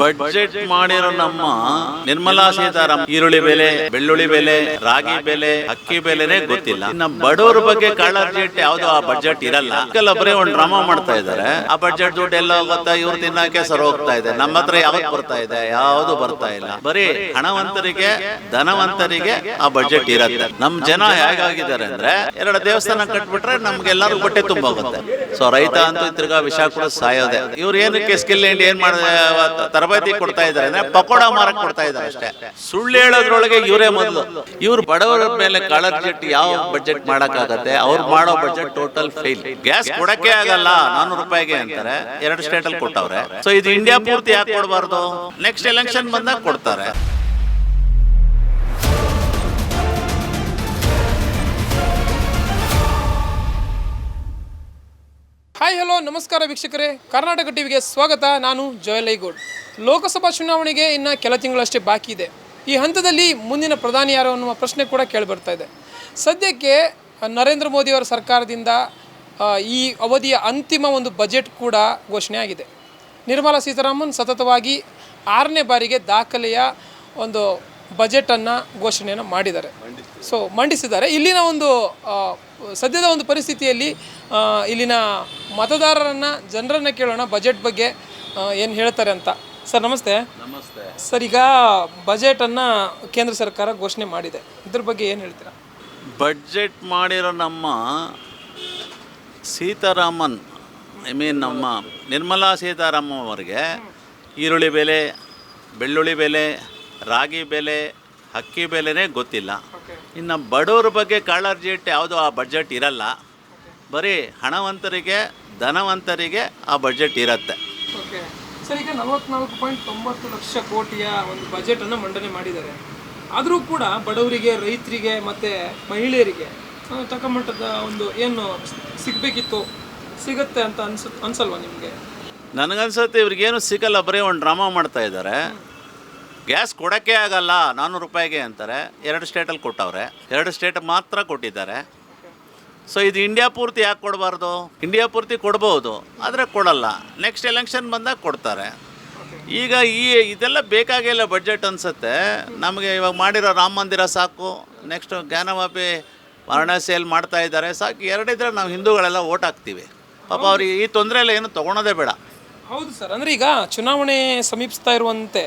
Budget ಮಾಡಿರೋ ನಮ್ಮ ನಿರ್ಮಲಾ ಸೀತಾರಾಮ್ ಈರುಳ್ಳಿ ಬೆಲೆ, ಬೆಳ್ಳುಳ್ಳಿ ಬೆಲೆ, ರಾಗಿ ಬೆಲೆ, ಅಕ್ಕಿ ಬೆಲೆನೇ ಗೊತ್ತಿಲ್ಲ. ಇನ್ನ ಬಡವರ ಬಗ್ಗೆ ಕಾಳಜಿ ಇಟ್ಟು ಯಾವ್ದು ಆ ಬಜೆಟ್ ಇರಲ್ಲ. ಅಕ್ಕಲ್ ಒಬ್ಬರೇ ಒಂದ್ ಡ್ರಾಮಾ ಮಾಡ್ತಾ ಇದಾರೆ ಆ ಬಜೆಟ್ ದುಡ್ಡು ಎಲ್ಲ ಹೋಗುತ್ತಾ ಇವ್ರು ತಿನ್ನಕ್ಕೆ ಸರ್ ಹೋಗ್ತಾ ಇದೆ. ನಮ್ಮ ಹತ್ರ ಯಾವ್ದು ಬರ್ತಾ ಇದೆ? ಯಾವ್ದು ಬರ್ತಾ ಇಲ್ಲ. ಬರೀ ಹಣವಂತರಿಗೆ, ಧನವಂತರಿಗೆ ಆ ಬಜೆಟ್ ಇರತ್ತೆ. ನಮ್ ಜನ ಹೇಗಾಗಿದ್ದಾರೆ ಅಂದ್ರೆ, ಎರಡು ದೇವಸ್ಥಾನ ಕಟ್ಬಿಟ್ರೆ ನಮ್ಗೆಲ್ಲರೂ ಹೊಟ್ಟೆ ತುಂಬೋಗುತ್ತೆ. ಸೊ ರೈತ ಅಂತೂ ತಿರ್ಗಾ ವಿಷ ಕೂಡ ಸಾಯೋದೆ. ಇವ್ರು ಏನಕ್ಕೆ ಸ್ಕಿಲ್ ಏನ್ ಮಾಡ ತರಬೇತಿ ಕೊಡ್ತಾ ಇದ್ದಾರೆ. ಅಂದ್ರೆ ಪಕೋಡ ಮಾರಕ್ ಕೊಡ್ತಾ ಇದ್ದಾರೆ ಅಷ್ಟೇ. ಸುಳ್ಳು ಹೇಳೋದ್ರೊಳಗೆ ಇವರೇ ಮೊದಲು. ಇವ್ರು ಬಡವರ ಮೇಲೆ ಕಾಳಜಿ ಇಟ್ಟು ಯಾವ ಬಜೆಟ್ ಮಾಡಕ್ಕಾಗತ್ತೆ? ಅವ್ರು ಮಾಡೋ ಬಜೆಟ್ ಟೋಟಲ್ ಫೇಲ್ ಗ್ಯಾಸ್ ಕೊಡಕ್ಕೆ ಆಗಲ್ಲ. ನಾನೂರು ರೂಪಾಯಿಗೆ ಅಂತಾರೆ. ಎರಡು ಸ್ಟೇಟ್ ಅಲ್ಲಿ ಕೊಟ್ಟವ್ರೆ. ಸೊ ಇದು ಇಂಡಿಯಾ ಪೂರ್ತಿ ಯಾಕೆ ಕೊಡಬಾರ್ದು ನೆಕ್ಸ್ಟ್ ಎಲೆಕ್ಷನ್ ಬಂದಾಗ ಕೊಡ್ತಾರೆ. ಹಾಯ್ ಹಲೋ ನಮಸ್ಕಾರ ವೀಕ್ಷಕರೇ. ಕರ್ನಾಟಕ ಟಿವಿಗೆ ಸ್ವಾಗತ. ನಾನು ಜೋಯಲ್ ಐಗೌಡ್. ಲೋಕಸಭಾ ಚುನಾವಣೆಗೆ ಇನ್ನು ಕೆಲ ತಿಂಗಳಷ್ಟೇ ಬಾಕಿ ಇದೆ. ಈ ಹಂತದಲ್ಲಿ ಮುಂದಿನ ಪ್ರಧಾನಿ ಯಾರು ಅನ್ನುವ ಪ್ರಶ್ನೆ ಕೂಡ ಕೇಳಿಬರ್ತಾ ಇದೆ. ಸದ್ಯಕ್ಕೆ ನರೇಂದ್ರ ಮೋದಿಯವರ ಸರ್ಕಾರದಿಂದ ಈ ಅವಧಿಯ ಅಂತಿಮ ಒಂದು ಬಜೆಟ್ ಕೂಡ ಘೋಷಣೆ ಆಗಿದೆ. ನಿರ್ಮಲಾ ಸೀತಾರಾಮನ್ ಸತತವಾಗಿ ಆರನೇ ಬಾರಿಗೆ ದಾಖಲೆಯ ಒಂದು ಬಜೆಟನ್ನು ಘೋಷಣೆಯನ್ನು ಮಾಡಿದ್ದಾರೆ. ಸೊ ಮಂಡಿಸಿದ್ದಾರೆ. ಇಲ್ಲಿನ ಒಂದು ಸದ್ಯದ ಒಂದು ಪರಿಸ್ಥಿತಿಯಲ್ಲಿ ಇಲ್ಲಿನ ಮತದಾರರನ್ನು ಜನರನ್ನು ಕೇಳೋಣ ಬಜೆಟ್ ಬಗ್ಗೆ ಏನು ಹೇಳ್ತಾರೆ ಅಂತ. ಸರ್ ನಮಸ್ತೆ. ನಮಸ್ತೆ. ಸರ್ ಈಗ ಬಜೆಟನ್ನು ಕೇಂದ್ರ ಸರ್ಕಾರ ಘೋಷಣೆ ಮಾಡಿದೆ. ಇದ್ರ ಬಗ್ಗೆ ಏನು ಹೇಳ್ತೀರಾ? ಬಜೆಟ್ ಮಾಡಿರೋ ನಮ್ಮ ಸೀತಾರಾಮನ್ ಐ ಮೀನ್ ನಮ್ಮ ನಿರ್ಮಲಾ ಸೀತಾರಾಮನ್ ಅವರಿಗೆ ಈರುಳ್ಳಿ ಬೆಲೆ ಬೆಳ್ಳುಳ್ಳಿ ಬೆಲೆ ರಾಗಿ ಬೆಲೆ ಅಕ್ಕಿ ಬೆಲೆನೇ ಗೊತ್ತಿಲ್ಲ. ಇನ್ನು ಬಡವ್ರ ಬಗ್ಗೆ ಕಾಳಜಿ ಇಟ್ಟು ಯಾವುದೋ ಆ ಬಜೆಟ್ ಇರಲ್ಲ. ಬರೀ ಹಣವಂತರಿಗೆ ಧನವಂತರಿಗೆ ಆ ಬಜೆಟ್ ಇರತ್ತೆ. ಓಕೆ. ಸರ್ ಈಗ ನಲವತ್ನಾಲ್ಕು ಪಾಯಿಂಟ್ ತೊಂಬತ್ತು ಲಕ್ಷ ಕೋಟಿಯ ಒಂದು ಬಜೆಟನ್ನು ಮಂಡನೆ ಮಾಡಿದ್ದಾರೆ. ಆದರೂ ಕೂಡ ಬಡವರಿಗೆ ರೈತರಿಗೆ ಮತ್ತು ಮಹಿಳೆಯರಿಗೆ ತಕ್ಕಮಟ್ಟದ ತಕ್ಕ ಮಟ್ಟದ ಒಂದು ಏನು ಸಿಗಬೇಕಿತ್ತು ಸಿಗುತ್ತೆ ಅಂತ ಅನ್ಸ ಅನ್ಸಲ್ವಾ ನಿಮಗೆ? ನನಗನ್ಸುತ್ತೆ ಇವ್ರಿಗೇನು ಸಿಗಲ್ಲ ಬರೀ ಒಂದು ಡ್ರಾಮಾ ಮಾಡ್ತಾ ಇದ್ದಾರೆ. ಗ್ಯಾಸ್ ಕೊಡೋಕ್ಕೆ ಆಗಲ್ಲ, ನಾನ್ನೂರು ರೂಪಾಯಿಗೆ ಅಂತಾರೆ. ಎರಡು ಸ್ಟೇಟಲ್ಲಿ ಕೊಟ್ಟವ್ರೆ. ಎರಡು ಸ್ಟೇಟ್ ಮಾತ್ರ ಕೊಟ್ಟಿದ್ದಾರೆ. ಸೊ ಇದು ಇಂಡಿಯಾ ಪೂರ್ತಿ ಯಾಕೆ ಕೊಡಬಾರ್ದು? ಇಂಡಿಯಾ ಪೂರ್ತಿ ಕೊಡ್ಬೋದು, ಆದರೆ ಕೊಡಲ್ಲ. ನೆಕ್ಸ್ಟ್ ಎಲೆಕ್ಷನ್ ಬಂದಾಗ ಕೊಡ್ತಾರೆ. ಈಗ ಈ ಇದೆಲ್ಲ ಬೇಕಾಗಿಲ್ಲ ಬಜೆಟ್ ಅನಿಸುತ್ತೆ. ನಮಗೆ ಇವಾಗ ಮಾಡಿರೋ ರಾಮ ಮಂದಿರ ಸಾಕು. ನೆಕ್ಸ್ಟ್ ಜ್ಞಾನವಾಪಿ ವಾರಣಾಸಿಯಲ್ಲಿ ಮಾಡ್ತಾ ಇದ್ದಾರೆ. ಸಾಕು, ಎರಡಿದ್ರೆ ನಾವು ಹಿಂದೂಗಳೆಲ್ಲ ಓಟ್ ಹಾಕ್ತೀವಿ. ಪಾಪ ಅವ್ರಿಗೆ ಈ ತೊಂದರೆ ಎಲ್ಲ ಏನು ತೊಗೊಳೋದೇ ಬೇಡ. ಹೌದು ಸರ್. ಅಂದರೆ ಈಗ ಚುನಾವಣೆ ಸಮೀಪಿಸ್ತಾ ಇರುವಂತೆ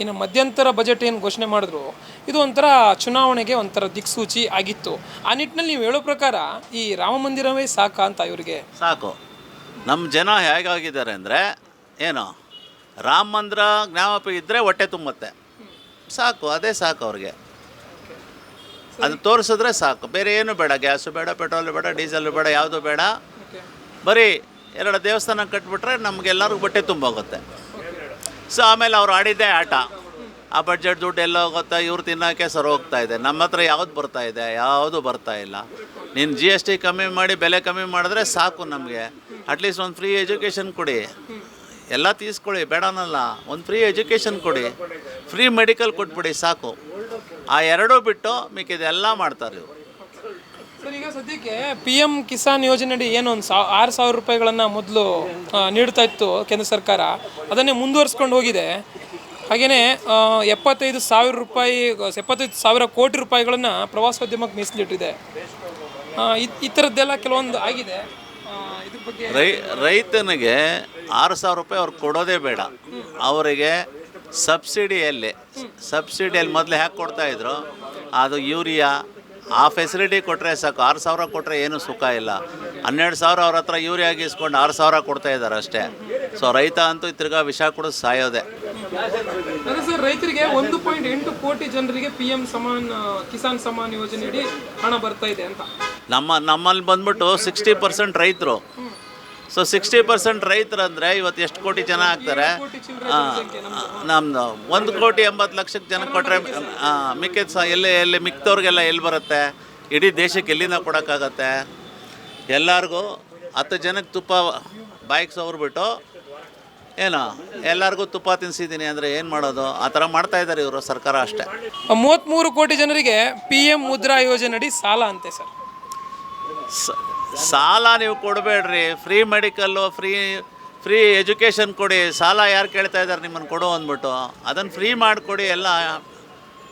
ಇನ್ನು ಮಧ್ಯಂತರ ಬಜೆಟ್ ಏನು ಘೋಷಣೆ ಮಾಡಿದ್ರು ಇದು ಒಂಥರ ಚುನಾವಣೆಗೆ ಒಂಥರ ದಿಕ್ಸೂಚಿ ಆಗಿತ್ತು. ಆ ನಿಟ್ಟಿನಲ್ಲಿ ನೀವು ಹೇಳೋ ಪ್ರಕಾರ ಈ ರಾಮ ಮಂದಿರವೇ ಸಾಕಾ ಅಂತ ಇವರಿಗೆ? ಸಾಕು. ನಮ್ಮ ಜನ ಹೇಗಾಗಿದ್ದಾರೆ ಅಂದರೆ ಏನು ರಾಮ ಮಂದಿರ ಜ್ಞಾಪಕ ಇದ್ದರೆ ಹೊಟ್ಟೆ ತುಂಬುತ್ತೆ. ಸಾಕು ಅದೇ ಸಾಕು ಅವ್ರಿಗೆ. ಅದು ತೋರಿಸಿದ್ರೆ ಸಾಕು. ಬೇರೆ ಏನು ಬೇಡ ಗ್ಯಾಸು ಬೇಡ ಪೆಟ್ರೋಲು ಬೇಡ ಡೀಸೆಲ್ ಬೇಡ ಯಾವುದು ಬೇಡ. ಬರೀ ಎರಡು ದೇವಸ್ಥಾನ ಕಟ್ಬಿಟ್ರೆ ನಮಗೆಲ್ಲರಿಗೂ ಬಟ್ಟೆ ತುಂಬೋಗುತ್ತೆ. ಸೊ ಆಮೇಲೆ ಅವ್ರು ಆಡಿದ್ದೇ ಆಟ. ಆ ಬಡ್ಜೆಟ್ ದುಡ್ಡು ಎಲ್ಲ ಹೋಗುತ್ತಾ, ಇವ್ರು ತಿನ್ನೋಕ್ಕೆ ಸರ್ ಹೋಗ್ತಾ ಇದೆ. ನಮ್ಮ ಹತ್ರ ಯಾವ್ದು ಬರ್ತಾ ಇದೆ? ಯಾವುದು ಬರ್ತಾ ಇಲ್ಲ. ನೀನು ಜಿ ಎಸ್ ಟಿ ಕಮ್ಮಿ ಮಾಡಿ, ಬೆಲೆ ಕಮ್ಮಿ ಮಾಡಿದ್ರೆ ಸಾಕು ನಮಗೆ. ಅಟ್ಲೀಸ್ಟ್ ಒಂದು ಫ್ರೀ ಎಜುಕೇಷನ್ ಕೊಡಿ. ಎಲ್ಲ ತೀಸ್ಕೊಳ್ಳಿ, ಬೇಡನಲ್ಲ. ಒಂದು ಫ್ರೀ ಎಜುಕೇಷನ್ ಕೊಡಿ. ಫ್ರೀ ಮೆಡಿಕಲ್ ಕೊಟ್ಬಿಡಿ, ಸಾಕು. ಆ ಎರಡೂ ಬಿಟ್ಟು ಮಿಕ್ಕಿದೆಲ್ಲ ಮಾಡ್ತಾರೆ ಇವ್ರು. ಸರ್, ಈಗ ಸದ್ಯಕ್ಕೆ ಪಿ ಎಂ ಕಿಸಾನ್ ಯೋಜನೆಯಡಿ ಏನು ಒಂದು ಸಾವ್ ಆರು ಸಾವಿರ ರೂಪಾಯಿಗಳನ್ನು ಮೊದಲು ನೀಡ್ತಾ ಇತ್ತು ಕೇಂದ್ರ ಸರ್ಕಾರ. ಅದನ್ನೇ ಮುಂದುವರಿಸ್ಕೊಂಡು ಹೋಗಿದೆ. ಹಾಗೆಯೇ ಎಪ್ಪತ್ತೈದು ಸಾವಿರ ರೂಪಾಯಿ, ಎಪ್ಪತ್ತೈದು ಸಾವಿರ ಕೋಟಿ ರೂಪಾಯಿಗಳನ್ನು ಪ್ರವಾಸೋದ್ಯಮಕ್ಕೆ ಮೀಸಲಿಟ್ಟಿದೆ. ಈ- ಥರದ್ದೆಲ್ಲ ಕೆಲವೊಂದು ಆಗಿದೆ. ರೈ, ರೈತನಿಗೆ ಆರು ಸಾವಿರ ರೂಪಾಯಿ ಅವ್ರು ಕೊಡೋದೇ ಬೇಡ. ಅವರಿಗೆ ಸಬ್ಸಿಡಿಯಲ್ಲಿ ಸಬ್ಸಿಡಿಯಲ್ಲಿ ಮೊದಲು ಹ್ಯಾಕೆ ಕೊಡ್ತಾಯಿದ್ರು ಅದು ಯೂರಿಯಾ ಆ ಫೆಸಿಲಿಟಿ ಕೊಟ್ಟರೆ ಸಾಕು ಆರು ಸಾವಿರ ಕೊಟ್ಟರೆ ಏನು ಸುಖ ಇಲ್ಲ. ಹನ್ನೆರಡು ಸಾವಿರ ಅವ್ರ ಹತ್ರ ಯೂರಿಯಾ ಇಸ್ಕೊಂಡು ಆರು ಸಾವಿರ ಕೊಡ್ತಾ ಇದ್ದಾರೆ ಅಷ್ಟೇ. ಸೊ ರೈತ ಅಂತೂ ತಿರ್ಗಾ ವಿಷ ಕೂಡ ಸಾಯೋದೆ. ಸರ್ ರೈತರಿಗೆ ಒಂದು ಪಾಯಿಂಟ್ ಎಂಟು ಕೋಟಿ ಜನರಿಗೆ ಪಿ ಎಂ ಸಮಾನ್ ಕಿಸಾನ್ ಸಮಾನ್ ಯೋಜನೆಯಡಿ ಹಣ ಬರ್ತಾ ಇದೆ ಅಂತ. ನಮ್ಮ ನಮ್ಮಲ್ಲಿ ಬಂದ್ಬಿಟ್ಟು ಸಿಕ್ಸ್ಟಿ ಪರ್ಸೆಂಟ್ ರೈತರು. ಸೊ ಸಿಕ್ಸ್ಟಿ ಪರ್ಸೆಂಟ್ ರೈತರಂದರೆ ಇವತ್ತು ಎಷ್ಟು ಕೋಟಿ ಜನ ಆಗ್ತಾರೆ? ನಮ್ಮದು ಒಂದು ಕೋಟಿ ಎಂಬತ್ತು ಲಕ್ಷಕ್ಕೆ ಜನ ಕೊಟ್ಟರೆ ಮಿಕ್ಕಿದ ಸಹ ಎಲ್ಲಿ ಎಲ್ಲಿ ಮಿಕ್ತವ್ರಿಗೆಲ್ಲ ಎಲ್ಲಿ ಬರುತ್ತೆ? ಇಡೀ ದೇಶಕ್ಕೆ ಎಲ್ಲಿಂದ ಕೊಡೋಕ್ಕಾಗತ್ತೆ? ಎಲ್ಲರಿಗೂ ಹತ್ತು ಜನಕ್ಕೆ ತುಪ್ಪ ಬಾಯಿಗೆ ಸವರ್ಬಿಟ್ಟು ಏನು ಎಲ್ಲರಿಗೂ ತುಪ್ಪ ತಿನ್ಸಿದ್ದೀನಿ ಅಂದರೆ ಏನು ಮಾಡೋದು? ಆ ಥರ ಮಾಡ್ತಾ ಇದ್ದಾರೆ ಇವರು ಸರ್ಕಾರ ಅಷ್ಟೇ. ಮೂವತ್ತ್ಮೂರು ಕೋಟಿ ಜನರಿಗೆ ಪಿ ಎಂ ಮುದ್ರಾ ಯೋಜನೆ ಅಡಿ ಸಾಲ ಅಂತೆ ಸರ್. ಸ- ಸಾಲ ನೀವು ಕೊಡಬೇಡ್ರಿ. Free medical free free education ಕೊಡಿ. ಸಾಲ ಯಾರು ಕೇಳ್ತಾ ಇದ್ದಾರೆ ನಿಮ್ಮನ್ನು ಕೊಡು ಅಂದ್ಬಿಟ್ಟು. ಅದನ್ನು ಫ್ರೀ ಮಾಡಿಕೊಡಿ ಎಲ್ಲ.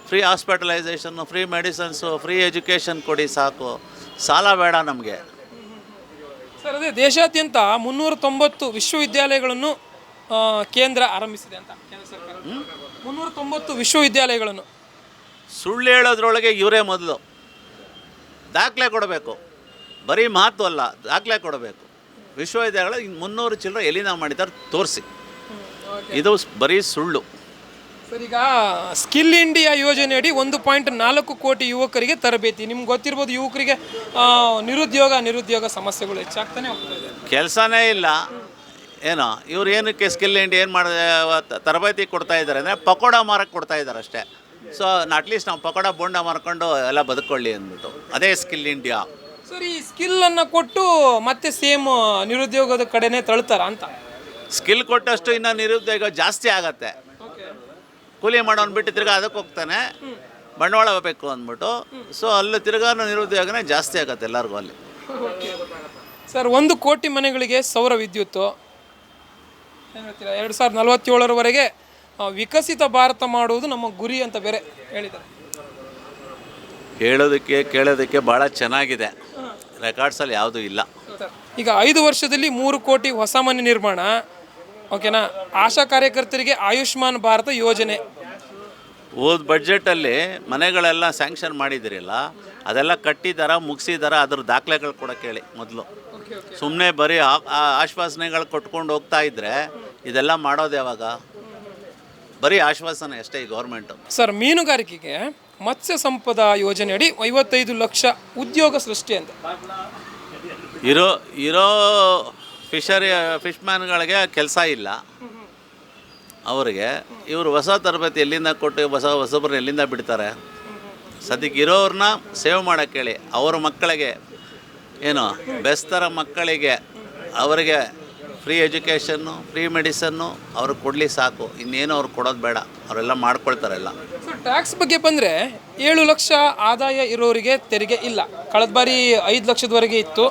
Free hospitalisation free medicines free education ಕೊಡಿ ಸಾಕು. ಸಾಲ ಬೇಡ ನಮಗೆ. ಸರ್ ಅದೇ ದೇಶಾದ್ಯಂತ ಮುನ್ನೂರ ತೊಂಬತ್ತು ವಿಶ್ವವಿದ್ಯಾಲಯಗಳನ್ನು ಆ, ಕೇಂದ್ರ ಆರಂಭಿಸಿದೆ ಅಂತ ಕೇಂದ್ರ ಸರ್ಕಾರ. ಮುನ್ನೂರ ತೊಂಬತ್ತು ವಿಶ್ವವಿದ್ಯಾಲಯಗಳನ್ನು. ಸುಳ್ಳು ಹೇಳೋದ್ರೊಳಗೆ ಇವರೇ ಮೊದಲು. ದಾಖಲೆ ಕೊಡಬೇಕು. ಬರೀ ಮಾತು ಅಲ್ಲ ದಾಖಲೆ ಕೊಡಬೇಕು. ವಿಶ್ವವಿದ್ಯಾಲಯ ಮುನ್ನೂರು ಚಿಲ್ಲರೆ ಎಲ್ಲಿಂದ ಮಾಡಿದ್ದಾರೆ ತೋರಿಸಿ. ಇದು ಬರೀ ಸುಳ್ಳು. ಸರ್ ಈಗ ಸ್ಕಿಲ್ ಇಂಡಿಯಾ ಯೋಜನೆಯಡಿ ಒಂದು ಪಾಯಿಂಟ್ ನಾಲ್ಕು ಕೋಟಿ ಯುವಕರಿಗೆ ತರಬೇತಿ. ನಿಮ್ಗೆ ಗೊತ್ತಿರ್ಬೋದು ಯುವಕರಿಗೆ ಆ, ನಿರುದ್ಯೋಗ ನಿರುದ್ಯೋಗ ಸಮಸ್ಯೆಗಳು ಹೆಚ್ಚಾಗ್ತಾನೆ ಹೋಗ್ತಾ ಇದೆ. ಕೆಲಸನೇ ಇಲ್ಲ. ಏನೋ ಇವ್ರು ಏನಕ್ಕೆ ಸ್ಕಿಲ್ ಇಂಡಿಯಾ ಏನು ಮಾಡಿದೆ ತರಬೇತಿ ಕೊಡ್ತಾ ಇದ್ದಾರೆ ಅಂದರೆ ಪಕೋಡ ಮಾರಕ್ಕೆ ಕೊಡ್ತಾ ಇದ್ದಾರೆ ಅಷ್ಟೇ. ಸೊ ಅಟ್ಲೀಸ್ಟ್ ನಾವು ಪಕೋಡ ಬೋಂಡ ಮಾರ್ಕೊಂಡು ಎಲ್ಲ ಬದುಕೊಳ್ಳಿ ಅಂದ್ಬಿಟ್ಟು. ಅದೇ ಸ್ಕಿಲ್ ಇಂಡಿಯಾ. ಸರ್ ಈ ಸ್ಕಿಲ್ ಅನ್ನ ಕೊಟ್ಟು ಮತ್ತೆ ಸೇಮ್ ನಿರುದ್ಯೋಗದ ಕಡೆನೇ ತಳ್ತಾರ ಅಂತ. ಸ್ಕಿಲ್ ಕೊಟ್ಟಷ್ಟು ಇನ್ನ ನಿರುದ್ಯೋಗ ಜಾಸ್ತಿ ಆಗತ್ತೆ. ಕೂಲಿ ಮಾಡೋನ್ ಬಿಟ್ಟು ತಿರ್ಗಾ ಅದಕ್ಕೆ ಹೋಗ್ತಾನೆ. ಬಂಡವಾಳ ಬೇಕು ಅಂದ್ಬಿಟ್ಟು. ಸೊ ಅಲ್ಲಿ ತಿರ್ಗಾ ನಿರುದ್ಯೋಗನೇ ಜಾಸ್ತಿ ಆಗತ್ತೆ ಎಲ್ಲರಿಗೂ ಅಲ್ಲಿ. ಸರ್ ಒಂದು ಕೋಟಿ ಮನೆಗಳಿಗೆ ಸೌರ ವಿದ್ಯುತ್ತು ಏನು ಹೇಳ್ತೀರಾ? ಎರಡು ಸಾವಿರದ ನಲವತ್ತೇಳರವರೆಗೆ ಆ, ವಿಕಸಿತ ಭಾರತ ಮಾಡುವುದು ನಮ್ಮ ಗುರಿ ಅಂತ ಬೇರೆ ಹೇಳಿದ್ದಾರೆ. ಹೇಳೋದಕ್ಕೆ ಕೇಳೋದಕ್ಕೆ ಭಾಳ ಚೆನ್ನಾಗಿದೆ. ರೆಕಾರ್ಡ್ಸಲ್ಲಿ ಯಾವುದೂ ಇಲ್ಲ. ಈಗ ಐದು ವರ್ಷದಲ್ಲಿ ಮೂರು ಕೋಟಿ ಹೊಸ ಮನೆ ನಿರ್ಮಾಣ. ಓಕೆನಾ ಆಶಾ ಕಾರ್ಯಕರ್ತರಿಗೆ ಆಯುಷ್ಮಾನ್ ಭಾರತ ಯೋಜನೆ. ಹೋದ ಬಜೆಟಲ್ಲಿ ಮನೆಗಳೆಲ್ಲ ಸ್ಯಾಂಕ್ಷನ್ ಮಾಡಿದಿರಲ್ಲ ಅದೆಲ್ಲ ಕಟ್ಟಿದಾರ ಮುಗಿಸಿದಾರ ಅದ್ರ ದಾಖಲೆಗಳು ಕೂಡ ಕೇಳಿ ಮೊದಲು. ಸುಮ್ಮನೆ ಬರೀ ಆ- ಆ ಆಶ್ವಾಸನೆಗಳು ಕೊಟ್ಕೊಂಡು ಹೋಗ್ತಾ ಇದ್ರೆ ಇದೆಲ್ಲ ಮಾಡೋದು ಯಾವಾಗ? ಬರೀ ಆಶ್ವಾಸನೆ ಅಷ್ಟೇ ಈ ಗೌರ್ಮೆಂಟು ಸರ್ ಮೀನುಗಾರಿಕೆಗೆ ಮತ್ಸ್ಯ ಸಂಪದ ಯೋಜನೆಯಡಿ ಐವತ್ತೈದು ಲಕ್ಷ ಉದ್ಯೋಗ ಸೃಷ್ಟಿ ಅಂತ. ಇರೋ ಇರೋ ಫಿಶರಿ ಫಿಶ್ಮ್ಯಾನ್ಗಳಿಗೆ ಕೆಲಸ ಇಲ್ಲ. ಅವರಿಗೆ ಇವರು ಹೊಸ ತರಬೇತಿ ಎಲ್ಲಿಂದ ಕೊಟ್ಟು ಹೊಸ, ಹೊಸಬ್ರನ್ನ ಎಲ್ಲಿಂದ ಬಿಡ್ತಾರೆ? ಸದ್ಯಕ್ಕೆ ಇರೋರನ್ನ ಸೇವ್ ಮಾಡೋಕ್ಕೆ ಹೇಳಿ. ಅವ್ರ ಮಕ್ಕಳಿಗೆ ಏನು, ಬೆಸ್ತರ ಮಕ್ಕಳಿಗೆ ಅವರಿಗೆ ಫ್ರೀ ಎಜುಕೇಷನ್ನು, ಫ್ರೀ ಮೆಡಿಸನ್ನು ಅವ್ರಿಗೆ ಕೊಡಲಿ ಸಾಕು. ಇನ್ನೇನು ಅವ್ರು ಕೊಡೋದು ಬೇಡ. ಅವರೆಲ್ಲ ಮಾಡ್ಕೊಳ್ತಾರೆಲ್ಲ ಟ್ಯಾಕ್ಸ್ ಬಗ್ಗೆ ಬಂದರೆ ಏಳು ಲಕ್ಷ ಆದಾಯ ಇರೋರಿಗೆ ತೆರಿಗೆ ಇಲ್ಲ. ಕಳೆದ ಬಾರಿ ಐದು ಲಕ್ಷದವರೆಗೆ ಇತ್ತು.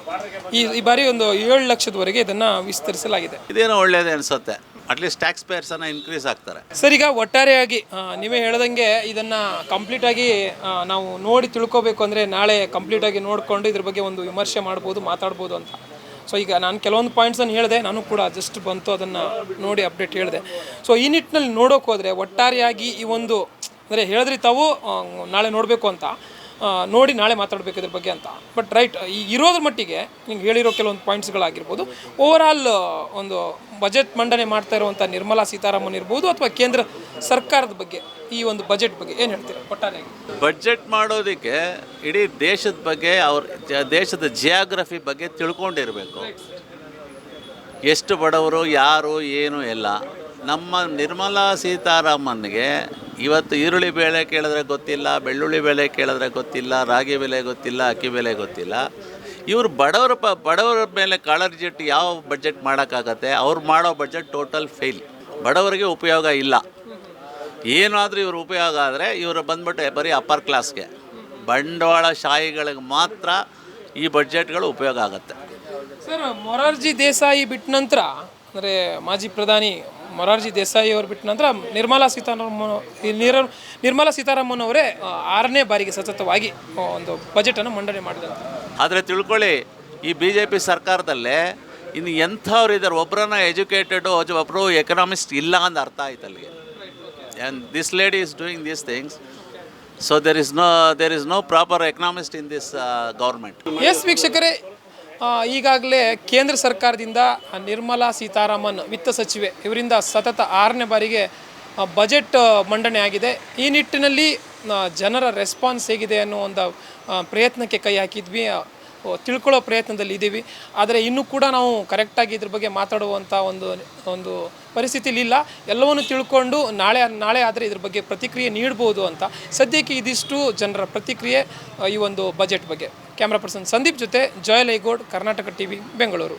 ಈ ಈ ಬಾರಿ ಒಂದು ಏಳು ಲಕ್ಷದವರೆಗೆ ಇದನ್ನು ವಿಸ್ತರಿಸಲಾಗಿದೆ. ಇದೇನೋ ಒಳ್ಳೇದೇ ಅನಿಸುತ್ತೆ. ಅಟ್ಲೀಸ್ಟ್ ಟ್ಯಾಕ್ಸ್ ಪೇಯರ್ಸನ್ನು ಇನ್ಕ್ರೀಸ್ ಆಗ್ತಾರೆ. ಸರ್ ಈಗ ಒಟ್ಟಾರೆಯಾಗಿ ಆ, ನೀವೇ ಹೇಳ್ದಂಗೆ ಇದನ್ನು ಕಂಪ್ಲೀಟ್ ಆಗಿ ನಾವು ನೋಡಿ ತಿಳ್ಕೊಬೇಕು ಅಂದ್ರೆ ನಾಳೆ ಕಂಪ್ಲೀಟ್ ಆಗಿ ನೋಡಿಕೊಂಡು ಇದ್ರ ಬಗ್ಗೆ ಒಂದು ವಿಮರ್ಶೆ ಮಾಡ್ಬೋದು ಮಾತಾಡ್ಬೋದು ಅಂತ. ಸೊ ಈಗ ನಾನು ಕೆಲವೊಂದು ಪಾಯಿಂಟ್ಸ್ ಅನ್ನು ಹೇಳಿದೆ. ನಾನು ಕೂಡ ಜಸ್ಟ್ ಬಂತು ಅದನ್ನು ನೋಡಿ ಅಪ್ಡೇಟ್ ಹೇಳಿದೆ. ಸೊ ಈ ನಿಟ್ಟಿನಲ್ಲಿ ನೋಡೋಕೆ ಹೋದರೆ ಒಟ್ಟಾರೆಯಾಗಿ ಈ ಒಂದು ಅಂದರೆ ಹೇಳಿದ್ರಿ ತಾವು ನಾಳೆ ನೋಡಬೇಕು ಅಂತ. ನೋಡಿ ನಾಳೆ ಮಾತಾಡಬೇಕು ಇದ್ರ ಬಗ್ಗೆ ಅಂತ. ಬಟ್ ರೈಟ್ ಈ ಇರೋದ್ರ ಮಟ್ಟಿಗೆ ನಿಮ್ಗೆ ಹೇಳಿರೋ ಕೆಲವೊಂದು ಪಾಯಿಂಟ್ಸ್ಗಳಾಗಿರ್ಬೋದು ಓವರ್ ಆಲ್ ಒಂದು ಬಜೆಟ್ ಮಂಡನೆ ಮಾಡ್ತಾ ಇರುವಂಥ ನಿರ್ಮಲಾ ಸೀತಾರಾಮನ್ ಇರ್ಬೋದು ಅಥವಾ ಕೇಂದ್ರ ಸರ್ಕಾರದ ಬಗ್ಗೆ ಈ ಒಂದು ಬಜೆಟ್ ಬಗ್ಗೆ ಏನು ಹೇಳ್ತೀರಾ ಒಟ್ಟಾರೆ ಬಜೆಟ್ ಮಾಡೋದಕ್ಕೆ ಇಡೀ ದೇಶದ ಬಗ್ಗೆ ಅವ್ರ ದೇಶದ ಜಿಯಾಗ್ರಫಿ ಬಗ್ಗೆ ತಿಳ್ಕೊಂಡಿರಬೇಕು. ಎಷ್ಟು ಬಡವರು ಯಾರು ಏನು ಎಲ್ಲ. ನಮ್ಮ ನಿರ್ಮಲಾ ಸೀತಾರಾಮನ್ಗೆ ಇವತ್ತು ಈರುಳ್ಳಿ ಬೆಳೆ ಕೇಳಿದ್ರೆ ಗೊತ್ತಿಲ್ಲ, ಬೆಳ್ಳುಳ್ಳಿ ಬೆಲೆ ಕೇಳಿದ್ರೆ ಗೊತ್ತಿಲ್ಲ, ರಾಗಿ ಬೆಲೆ ಗೊತ್ತಿಲ್ಲ, ಅಕ್ಕಿ ಬೆಲೆ ಗೊತ್ತಿಲ್ಲ. ಇವರು ಬಡವರ ಪ, ಬಡವರ ಮೇಲೆ ಕಾಳರ್ಜಿಟ್ಟು ಯಾವ ಬಜೆಟ್ ಮಾಡೋಕ್ಕಾಗತ್ತೆ? ಅವ್ರು ಮಾಡೋ ಬಜೆಟ್ ಟೋಟಲ್ ಫೇಲ್ ಬಡವರಿಗೆ ಉಪಯೋಗ ಇಲ್ಲ. ಏನಾದರೂ ಇವರು ಉಪಯೋಗ ಆದರೆ ಇವರು ಬಂದ್ಬಿಟ್ಟು ಬರೀ ಅಪ್ಪರ್ ಕ್ಲಾಸ್ಗೆ ಬಂಡವಾಳಶಾಹಿಗಳಿಗೆ ಮಾತ್ರ ಈ ಬಜೆಟ್ಗಳು ಉಪಯೋಗ ಆಗುತ್ತೆ. ಸರ್, ಮೊರಾರ್ಜಿ ದೇಸಾಯಿ ಬಿಟ್ಟ ನಂತರ, ಅಂದರೆ ಮಾಜಿ ಪ್ರಧಾನಿ ಮೊರಾರ್ಜಿ ದೇಸಾಯಿ ಅವರು ಬಿಟ್ಟ ನಂತರ ನಿರ್ಮಲಾ ಸೀತಾರಾಮನ್ ನೀರ ನಿರ್ಮಲಾ ಸೀತಾರಾಮನ್ ಅವರೇ ಆರನೇ ಬಾರಿಗೆ ಸತತವಾಗಿ ಒಂದು ಬಜೆಟನ್ನು ಮಂಡನೆ ಮಾಡಿದಂತೆ ಆದರೆ ತಿಳ್ಕೊಳ್ಳಿ ಈ ಬಿ ಜೆ ಪಿ ಸರ್ಕಾರದಲ್ಲೇ ಇನ್ನು ಎಂಥವ್ರು ಇದ್ದಾರೆ ಒಬ್ಬರನ್ನ ಎಜುಕೇಟೆಡು ಒಬ್ಬರು ಎಕನಾಮಿಸ್ಟ್ ಇಲ್ಲ ಅಂತ ಅರ್ಥ ಆಯ್ತು ಅಲ್ಲಿಗೆ. And this lady is doing these things so there is no there is no proper economist in this government S ವೀಕ್ಷಕರೇ ಈಗಾಗಲೇ ಕೇಂದ್ರ ಸರ್ಕಾರದಿಂದ ನಿರ್ಮಲಾ ಸೀತಾರಾಮನ್ ವಿತ್ತ ಸಚಿವೆ, ಇವರಿಂದ ಸತತ ಆರನೇ ಬಾರಿಗೆ ಬಜೆಟ್ ಮಂಡನೆ ಆಗಿದೆ. ಈ ನಿಟ್ಟಿನಲ್ಲಿ ಜನರ ರೆಸ್ಪಾನ್ಸ್ ಹೇಗಿದೆ ಅನ್ನೋ ಒಂದು ಪ್ರಯತ್ನಕ್ಕೆ ಕೈ ಹಾಕಿದ್ವಿ. ತಿಳ್ಕೊಳ್ಳೋ ಪ್ರಯತ್ನದಲ್ಲಿ ಇದ್ದೀವಿ. ಆದರೆ ಇನ್ನೂ ಕೂಡ ನಾವು ಕರೆಕ್ಟಾಗಿ ಇದ್ರ ಬಗ್ಗೆ ಮಾತಾಡುವಂಥ ಒಂದು ಒಂದು ಪರಿಸ್ಥಿತಿಲಿ ಇಲ್ಲ. ಎಲ್ಲವನ್ನು ತಿಳ್ಕೊಂಡು ನಾಳೆ ನಾಳೆ ಆದರೆ ಇದ್ರ ಬಗ್ಗೆ ಪ್ರತಿಕ್ರಿಯೆ ನೀಡ್ಬೋದು ಅಂತ. ಸದ್ಯಕ್ಕೆ ಇದಿಷ್ಟು ಜನರ ಪ್ರತಿಕ್ರಿಯೆ ಈ ಒಂದು ಬಜೆಟ್ ಬಗ್ಗೆ. ಕ್ಯಾಮ್ರಾ ಪರ್ಸನ್ ಸಂದೀಪ್ ಜೊತೆ ಜಯಲೈಗೌಡ್ ಕರ್ನಾಟಕ ಟಿವಿ ಬೆಂಗಳೂರು.